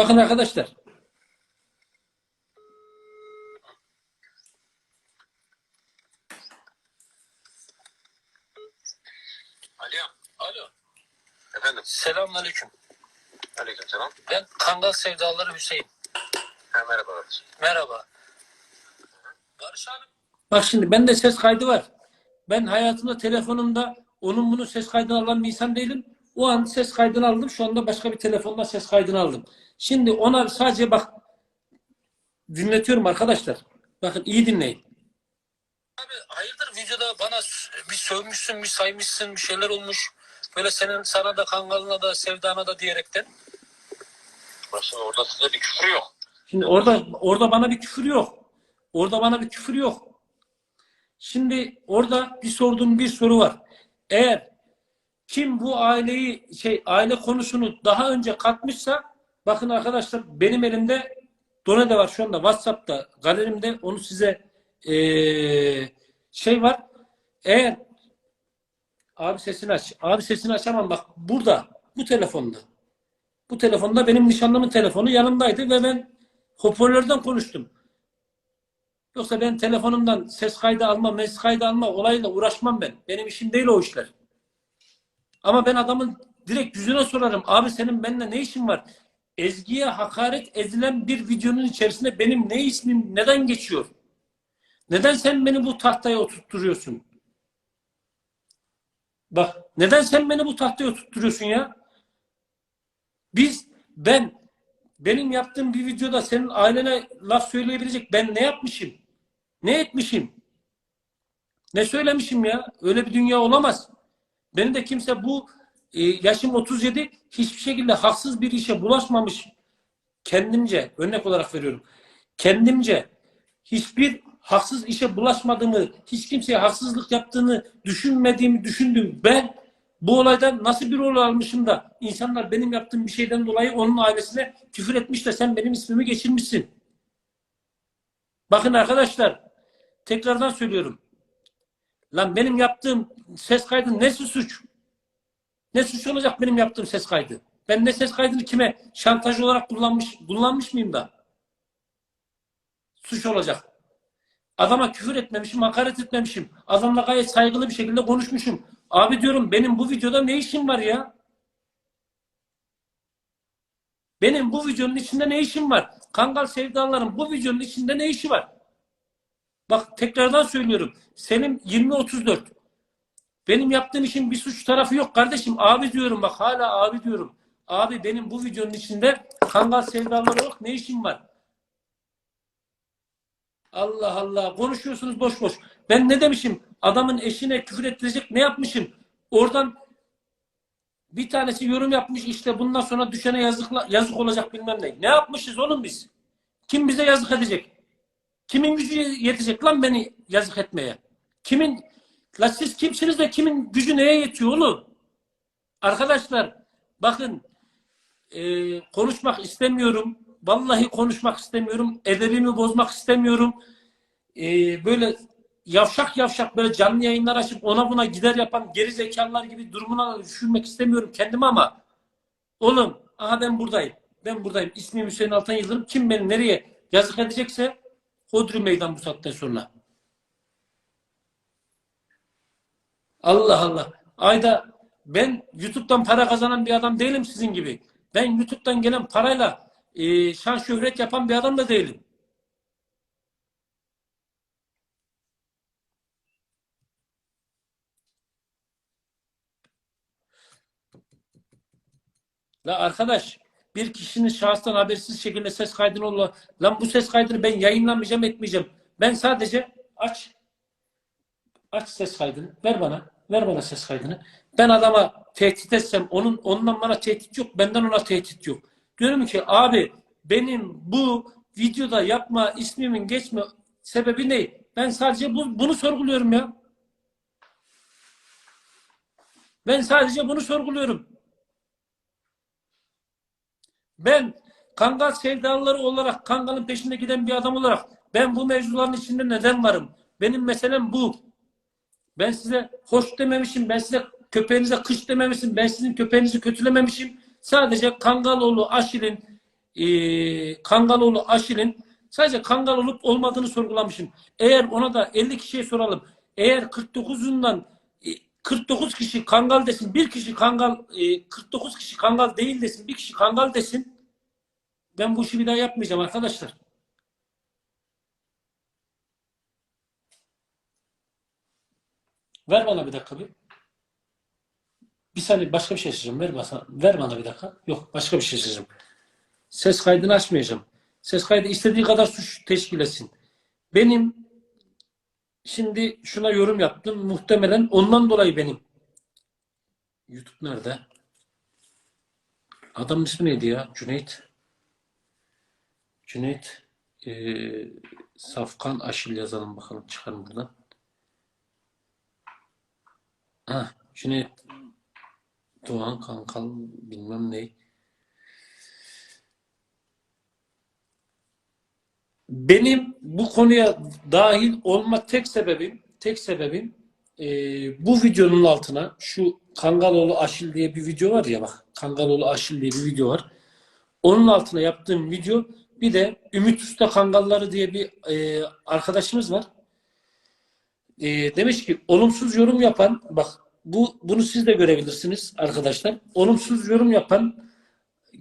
Bakın arkadaşlar. Alo. Alo. Efendim. Selamünaleyküm. Aleykümselam. Ben Kangal Sevdaları Hüseyin. Ha, merhaba kardeşim. Merhaba. Barış abi. Bak şimdi bende ses kaydı var. Ben hayatımda telefonumda onun bunun ses kaydını alan bir insan değilim. O an ses kaydını aldım. Şu anda başka bir telefonla ses kaydını aldım. Şimdi ona sadece bak dinletiyorum arkadaşlar. Bakın iyi dinleyin. Abi hayırdır videoda bana bir sövmüşsün, bir saymışsın, bir şeyler olmuş. Böyle senin sana da Kangal'ına da Sevda'na da diyerekten. Başında orada size bir küfür yok. Şimdi orada orada bana bir küfür yok. Orada bana bir küfür yok. Şimdi orada bir sorduğum bir soru var. Eğer kim bu aileyi şey aile konusunu daha önce katmışsa bakın arkadaşlar benim elimde done de var şu anda WhatsApp'ta galerimde onu size eee, şey var. Eğer abi sesini aç. Abi sesini açamam bak burada bu telefonda. Bu telefonda benim nişanlımın telefonu yanımdaydı ve ben hoparlörden konuştum. Yoksa ben telefonumdan ses kaydı alma, mes kaydı alma olayla uğraşmam ben. Benim işim değil o işler. Ama ben adamın direkt yüzüne sorarım. Abi senin benimle ne işin var? Ezgi'ye hakaret edilen bir videonun içerisinde benim ne ismim neden geçiyor? Neden sen beni bu tahtaya oturtturuyorsun? Bak neden sen beni bu tahtaya oturtturuyorsun ya? Biz ben benim yaptığım bir videoda senin ailene laf söyleyebilecek ben ne yapmışım? Ne etmişim? Ne söylemişim ya? Öyle bir dünya olamaz. Beni de kimse bu e, yaşım 37 hiçbir şekilde haksız bir işe bulaşmamış kendimce örnek olarak veriyorum. Kendimce hiçbir haksız işe bulaşmadığımı, hiç kimseye haksızlık yaptığını düşünmediğimi düşündüm. Ben bu olaydan nasıl bir rol almışım da insanlar benim yaptığım bir şeyden dolayı onun ailesine küfür etmiş de sen benim ismimi geçirmişsin. Bakın arkadaşlar tekrardan söylüyorum. Lan benim yaptığım ses kaydı nesi suç? Ne suç olacak benim yaptığım ses kaydı? Ben ne ses kaydını kime şantaj olarak kullanmış kullanmış mıyım da? Suç olacak. Adama küfür etmemişim, hakaret etmemişim. Adamla gayet saygılı bir şekilde konuşmuşum. Abi diyorum benim bu videoda ne işim var ya? Benim bu videonun içinde ne işim var? Kangal sevdaların bu videonun içinde ne işi var? Bak tekrardan söylüyorum. Senin 20-34. Benim yaptığım işin bir suç tarafı yok kardeşim. Abi diyorum bak hala abi diyorum. Abi benim bu videonun içinde kangal sevdaları yok. Ne işim var? Allah Allah. Konuşuyorsunuz boş boş. Ben ne demişim? Adamın eşine küfür ettirecek ne yapmışım? Oradan bir tanesi yorum yapmış işte bundan sonra düşene yazık, yazık olacak bilmem ne. Ne yapmışız oğlum biz? Kim bize yazık edecek? Kimin gücü yetecek lan beni yazık etmeye? Kimin la siz kimsiniz de kimin gücü neye yetiyor oğlum? Arkadaşlar bakın e, konuşmak istemiyorum. Vallahi konuşmak istemiyorum. Edebimi bozmak istemiyorum. E, böyle yavşak yavşak böyle canlı yayınlar açıp ona buna gider yapan geri zekalılar gibi durumuna düşürmek istemiyorum kendimi ama oğlum aha ben buradayım. Ben buradayım. İsmim Hüseyin Altan Yıldırım. Kim beni nereye yazık edecekse Hodri meydan bu saatten sonra. Allah Allah. Ayda ben YouTube'dan para kazanan bir adam değilim sizin gibi. Ben YouTube'dan gelen parayla e, şan şöhret yapan bir adam da değilim. La arkadaş bir kişinin şahıstan habersiz şekilde ses kaydını olla. Lan bu ses kaydını ben yayınlamayacağım etmeyeceğim. Ben sadece aç aç ses kaydını. Ver bana. Ver bana ses kaydını. Ben adama tehdit etsem onun ondan bana tehdit yok. Benden ona tehdit yok. Diyorum ki abi benim bu videoda yapma ismimin geçme sebebi ne? Ben sadece bu, bunu sorguluyorum ya. Ben sadece bunu sorguluyorum. Ben Kangal sevdalıları olarak Kangal'ın peşinde giden bir adam olarak ben bu mevzuların içinde neden varım? Benim meselem bu. Ben size hoş dememişim. Ben size köpeğinize kış dememişim. Ben sizin köpeğinizi kötülememişim. Sadece Kangaloğlu Aşil'in e, Kangaloğlu Aşil'in sadece Kangal olup olmadığını sorgulamışım. Eğer ona da 50 kişiye soralım. Eğer 49'undan e, 49 kişi Kangal desin, bir kişi Kangal, e, 49 kişi Kangal değil desin, bir kişi Kangal desin. Ben bu işi bir daha yapmayacağım arkadaşlar. Ver bana bir dakika bir. Bir saniye başka bir şey seçeceğim. Ver bana, ver bana bir dakika. Yok başka bir şey seçeceğim. Ses kaydını açmayacağım. Ses kaydı istediği kadar suç teşkil etsin. Benim şimdi şuna yorum yaptım. Muhtemelen ondan dolayı benim. YouTube nerede? Adamın ismi neydi ya? Cüneyt. Cüneyt eee, Safkan Aşil yazalım bakalım. Çıkalım buradan. Ha, Cüneyt Doğan Kankal bilmem ne. Benim bu konuya dahil olma tek sebebim, tek sebebim eee, bu videonun altına şu Kangaloğlu Aşil diye bir video var ya bak. Kangaloğlu Aşil diye bir video var. Onun altına yaptığım video bir de Ümit Usta Kangalları diye bir eee, arkadaşımız var. Eee, demiş ki olumsuz yorum yapan bak bu bunu siz de görebilirsiniz arkadaşlar. Olumsuz yorum yapan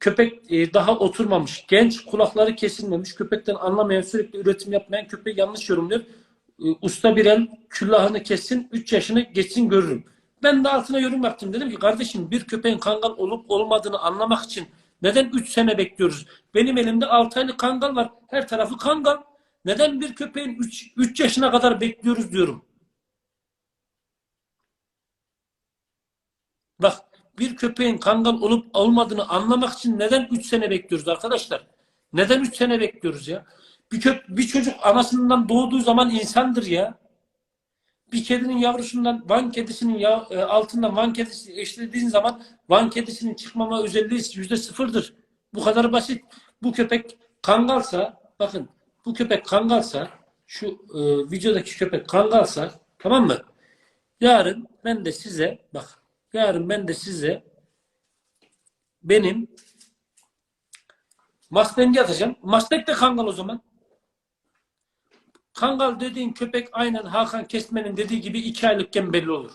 köpek e, daha oturmamış, genç, kulakları kesilmemiş, köpekten anlamayan, sürekli üretim yapmayan köpek yanlış yorumluyor. E, usta bir el küllahını kessin, 3 yaşını geçsin görürüm. Ben de altına yorum yaptım. Dedim ki kardeşim bir köpeğin kangal olup olmadığını anlamak için neden 3 sene bekliyoruz? Benim elimde 6 aylık kangal var. Her tarafı kangal. Neden bir köpeğin 3 3 yaşına kadar bekliyoruz diyorum. Bak bir köpeğin kangal olup olmadığını anlamak için neden 3 sene bekliyoruz arkadaşlar? Neden 3 sene bekliyoruz ya? Bir, köp bir çocuk anasından doğduğu zaman insandır ya. Bir kedinin yavrusundan Van kedisinin ya, e, altından Van kedisi eşlediğin zaman Van kedisinin çıkmama özelliği yüzde sıfırdır. Bu kadar basit. Bu köpek kangalsa bakın bu köpek kangalsa şu e, videodaki köpek kangalsa tamam mı? Yarın ben de size bak yarın ben de size benim Mustang'i atacağım. Mustang de kangal o zaman. Kangal dediğin köpek aynen Hakan Kesmen'in dediği gibi iki aylıkken belli olur.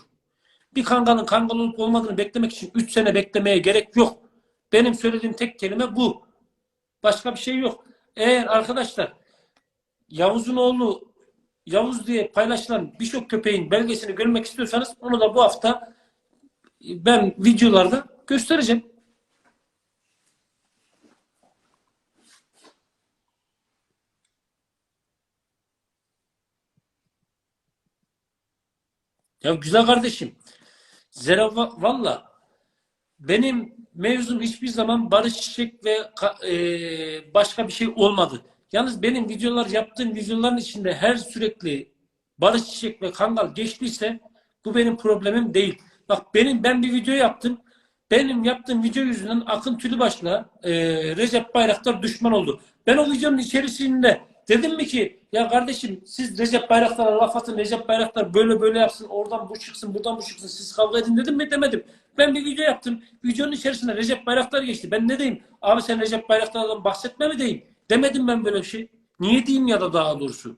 Bir kangalın kangal olup olmadığını beklemek için üç sene beklemeye gerek yok. Benim söylediğim tek kelime bu. Başka bir şey yok. Eğer arkadaşlar Yavuz'un oğlu Yavuz diye paylaşılan birçok köpeğin belgesini görmek istiyorsanız onu da bu hafta ben videolarda göstereceğim. Ya güzel kardeşim. Zera valla benim mevzum hiçbir zaman Barış Çiçek ve e, başka bir şey olmadı. Yalnız benim videolar yaptığım videoların içinde her sürekli Barış Çiçek ve Kangal geçtiyse bu benim problemim değil. Bak benim ben bir video yaptım. Benim yaptığım video yüzünden Akın Tülübaş'la e, Recep Bayraktar düşman oldu. Ben o videonun içerisinde dedim mi ki ya kardeşim siz Recep Bayraktar'a laf atın Recep Bayraktar böyle böyle yapsın oradan bu çıksın buradan bu çıksın siz kavga edin dedim mi demedim. Ben bir video yaptım. Videonun içerisinde Recep Bayraktar geçti. Ben ne diyeyim? Abi sen Recep Bayraktar'dan bahsetme mi diyeyim? Demedim ben böyle şey. Niye diyeyim ya da daha doğrusu.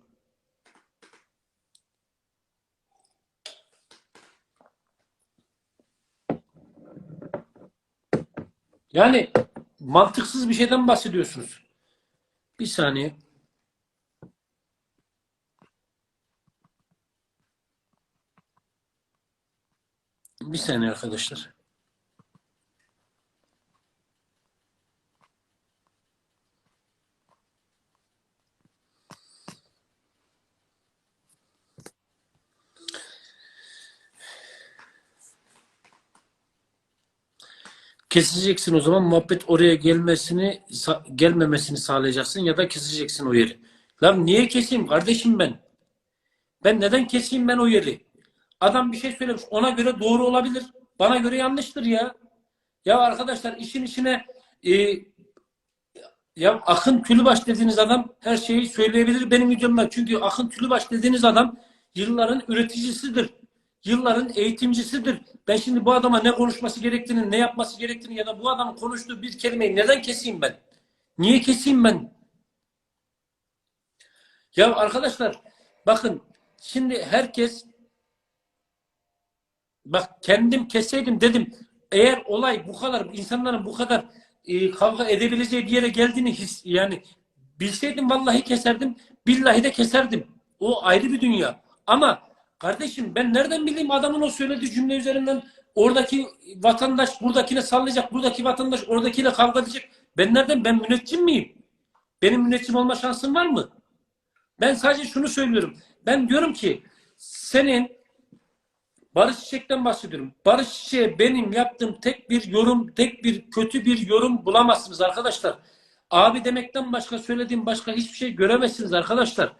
Yani mantıksız bir şeyden bahsediyorsunuz. Bir saniye. Bir saniye arkadaşlar. Keseceksin o zaman muhabbet oraya gelmesini gelmemesini sağlayacaksın ya da keseceksin o yeri. Lan niye keseyim kardeşim ben? Ben neden keseyim ben o yeri? Adam bir şey söylemiş ona göre doğru olabilir. Bana göre yanlıştır ya. Ya arkadaşlar işin içine e, ya Akın Tülübaş dediğiniz adam her şeyi söyleyebilir benim videomda. Çünkü Akın Tülübaş dediğiniz adam yılların üreticisidir. Yılların eğitimcisidir. Ben şimdi bu adama ne konuşması gerektiğini, ne yapması gerektiğini ya da bu adamın konuştuğu bir kelimeyi neden keseyim ben? Niye keseyim ben? Ya arkadaşlar bakın şimdi herkes bak kendim keseydim dedim eğer olay bu kadar insanların bu kadar e, kavga edebileceği bir yere geldiğini his yani bilseydim vallahi keserdim billahi de keserdim. O ayrı bir dünya. Ama kardeşim ben nereden bileyim adamın o söylediği cümle üzerinden oradaki vatandaş buradakine sallayacak, buradaki vatandaş oradakiyle kavga edecek. Ben nereden ben müneccim miyim? Benim müneccim olma şansım var mı? Ben sadece şunu söylüyorum. Ben diyorum ki senin Barış Çiçek'ten bahsediyorum. Barış Çiçek'e benim yaptığım tek bir yorum, tek bir kötü bir yorum bulamazsınız arkadaşlar. Abi demekten başka söylediğim başka hiçbir şey göremezsiniz arkadaşlar.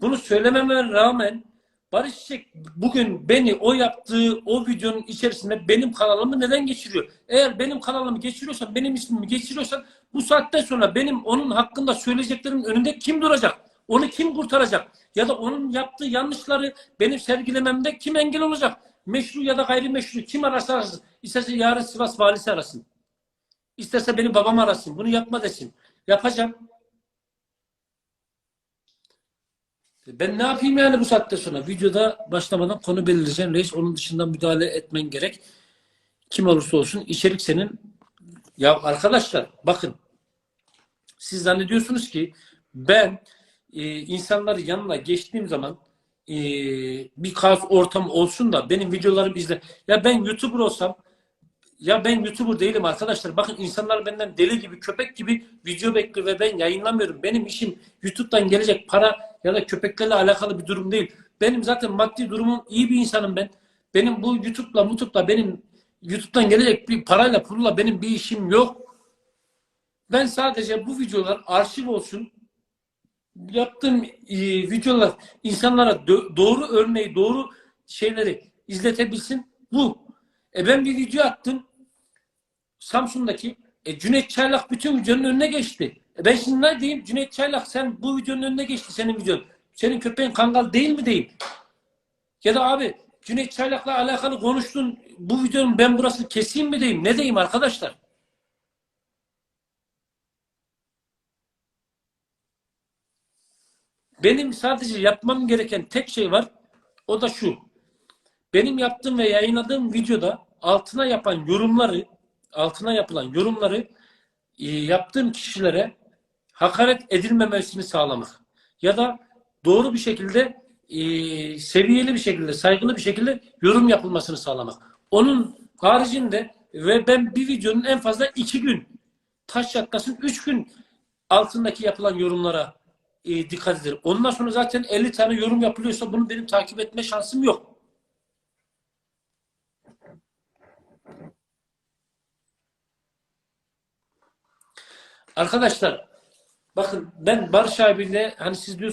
Bunu söylememe rağmen Barış Çiçek bugün beni o yaptığı o videonun içerisinde benim kanalımı neden geçiriyor? Eğer benim kanalımı geçiriyorsan, benim ismimi geçiriyorsan bu saatten sonra benim onun hakkında söyleyeceklerimin önünde kim duracak? Onu kim kurtaracak? Ya da onun yaptığı yanlışları benim sergilememde kim engel olacak? Meşru ya da gayrimeşru kim ararsa arasın. İsterse yarın Sivas valisi arasın. İsterse benim babam arasın. Bunu yapma desin. Yapacağım. Ben ne yapayım yani bu saatte sonra? Videoda başlamadan konu belirleyeceğim. Reis onun dışında müdahale etmen gerek. Kim olursa olsun içerik senin. Ya arkadaşlar bakın. Siz zannediyorsunuz ki ben e, insanların yanına geçtiğim zaman e, bir kaos ortam olsun da benim videolarımı izle. Ya ben YouTuber olsam ya ben YouTuber değilim arkadaşlar. Bakın insanlar benden deli gibi, köpek gibi video bekliyor ve ben yayınlamıyorum. Benim işim YouTube'dan gelecek para ya da köpeklerle alakalı bir durum değil. Benim zaten maddi durumum iyi bir insanım ben. Benim bu YouTube'la, YouTube'la benim YouTube'dan gelecek bir parayla, pulla benim bir işim yok. Ben sadece bu videolar arşiv olsun. Yaptığım e, videolar insanlara doğru örneği, doğru şeyleri izletebilsin. Bu. E ben bir video attım. Samsun'daki e, Cüneyt Çaylak bütün videonun önüne geçti. E ben şimdi ne diyeyim? Cüneyt Çaylak sen bu videonun önüne geçti senin videon. Senin köpeğin kangal değil mi değil? Ya da abi Cüneyt Çaylak'la alakalı konuştun. Bu videonun ben burasını keseyim mi diyeyim? Ne diyeyim arkadaşlar? Benim sadece yapmam gereken tek şey var. O da şu. Benim yaptığım ve yayınladığım videoda altına yapan yorumları, altına yapılan yorumları e, yaptığım kişilere hakaret edilmemesini sağlamak. Ya da doğru bir şekilde e, seviyeli bir şekilde, saygılı bir şekilde yorum yapılmasını sağlamak. Onun haricinde ve ben bir videonun en fazla iki gün taş çatlasın üç gün altındaki yapılan yorumlara e, dikkat ederim. Ondan sonra zaten 50 tane yorum yapılıyorsa bunu benim takip etme şansım yok. Arkadaşlar bakın ben Barış abiyle hani siz diyorsunuz